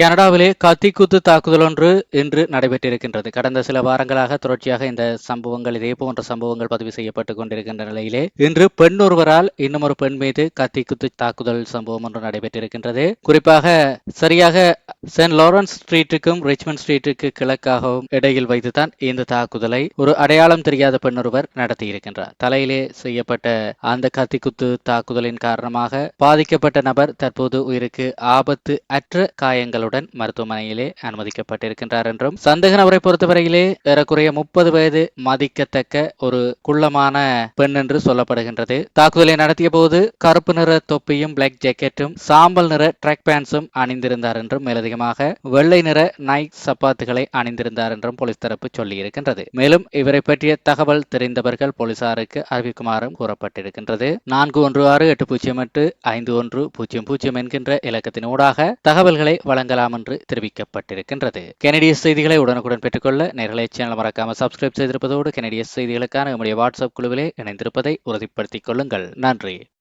கனடாவிலே கத்திக்குத்து தாக்குதல் ஒன்று இன்று நடைபெற்றிருக்கின்றது. கடந்த சில வாரங்களாக தொடர்ச்சியாக இந்த சம்பவங்கள் இதே போன்ற சம்பவங்கள் பதிவு செய்யப்பட்டுக் கொண்டிருக்கின்ற நிலையிலே இன்று பெண் ஒருவரால் இன்னும் ஒரு பெண் மீது கத்திக்குத்து தாக்குதல் சம்பவம் ஒன்று நடைபெற்றிருக்கின்றது. குறிப்பாக சரியாக சென்ட் லாரன்ஸ் ஸ்ட்ரீட்டுக்கும் ரிச்மண்ட் ஸ்ட்ரீட்டுக்கு கிழக்காகவும் இடையில் வைத்துதான் இந்த தாக்குதலை ஒரு அடையாளம் தெரியாத பெண் ஒருவர் நடத்தியிருக்கின்றார். தலையிலே செய்யப்பட்ட அந்த கத்திக்குத்து தாக்குதலின் காரணமாக பாதிக்கப்பட்ட நபர் தற்போது உயிருக்கு ஆபத்து அற்ற காயங்கள் காயங்களுடன் மருத்துவமனையிலே அனுமதிக்கப்பட்டிருக்கின்றார் என்றும் சந்தேக நபரை பொறுத்தவரையிலே ஏறக்குறைய முப்பது வயது மதிக்கத்தக்க ஒரு குள்ளமான பெண் என்று சொல்லப்படுகின்றது. தாக்குதலை நடத்திய போது கருப்பு நிற தொப்பியும் பிளாக் ஜாக்கெட்டும் சாம்பல் நிற ட்ராக் பேண்ட்ஸும் அணிந்திருந்தார் என்றும் மேலதிகமாக வெள்ளை நிற நைக் சப்பாத்துகளை அணிந்திருந்தார் என்றும் போலீஸ் தரப்பு சொல்லியிருக்கின்றது. மேலும் இவரை பற்றிய தகவல் தெரிந்தவர்கள் போலீசாருக்கு அறிவிக்குமாறும் கூறப்பட்டிருக்கின்றது. நான்கு ஒன்று ஆறு எட்டு பூஜ்ஜியம் எட்டு ஐந்து ஒன்று பூஜ்ஜியம் பூஜ்ஜியம் என்கின்ற இலக்கத்தின் ஊடாக தகவல்களை வழங்கலாம் என்று தெரிவிக்கப்பட்டிருக்கின்றது. கெனடிய செய்திகளை உடனுக்குடன் பெற்றுக்கொள்ள நேரலை சேனல் மறக்காமல் சப்ஸ்கிரைப் செய்திருப்பதோடு கெனடிய செய்திகளுக்கான நம்முடைய வாட்ஸ்அப் குழுவிலே இணைந்திருப்பதை உறுதிப்படுத்திக் கொள்ளுங்கள். நன்றி.